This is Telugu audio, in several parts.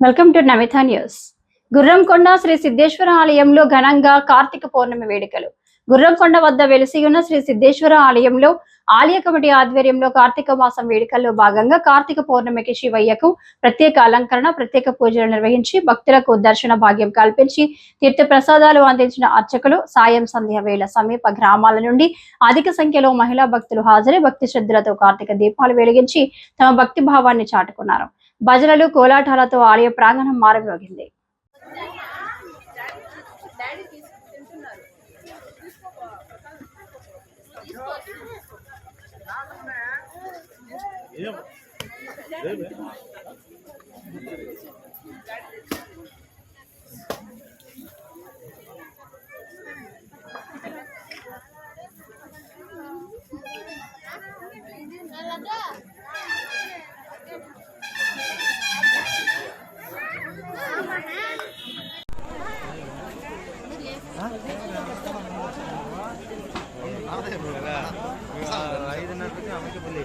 Welcome to Namita news. Gurramkonda Shri Siddheshwara ఆలయంలో ఘనంగా కార్తీక పౌర్ణమి వేడుకలు. గుర్రంకొండ వద్ద వెలిసి ఉన్న శ్రీ సిద్ధేశ్వర ఆలయంలో ఆలయ కమిటీ ఆధ్వర్యంలో కార్తీక మాసం వేడుకల్లో భాగంగా కార్తీక పౌర్ణమికి శివయ్యకు ప్రత్యేక అలంకరణ ప్రత్యేక పూజలు నిర్వహించి భక్తులకు దర్శన భాగ్యం కల్పించి తీర్థ ప్రసాదాలు అందించిన అర్చకులు సాయం సంధ్య వేళ సమీప గ్రామాల నుండి అధిక సంఖ్యలో మహిళా భక్తులు హాజరై భక్తి శ్రద్ధలతో కార్తీక దీపాలు వెలిగించి తమ భక్తి భావాన్ని చాటుకున్నారు. భజనలు కోలాటాలతో ఆలయ ప్రాంగణం మారుమ్రోగింది. ఏం మారుమోగింది ఐదున్నరకి అమ్మకి పెళ్ళి.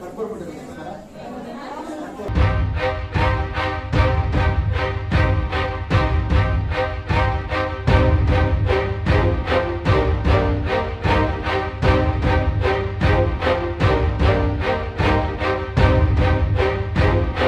பர்பர் பண்ணுங்க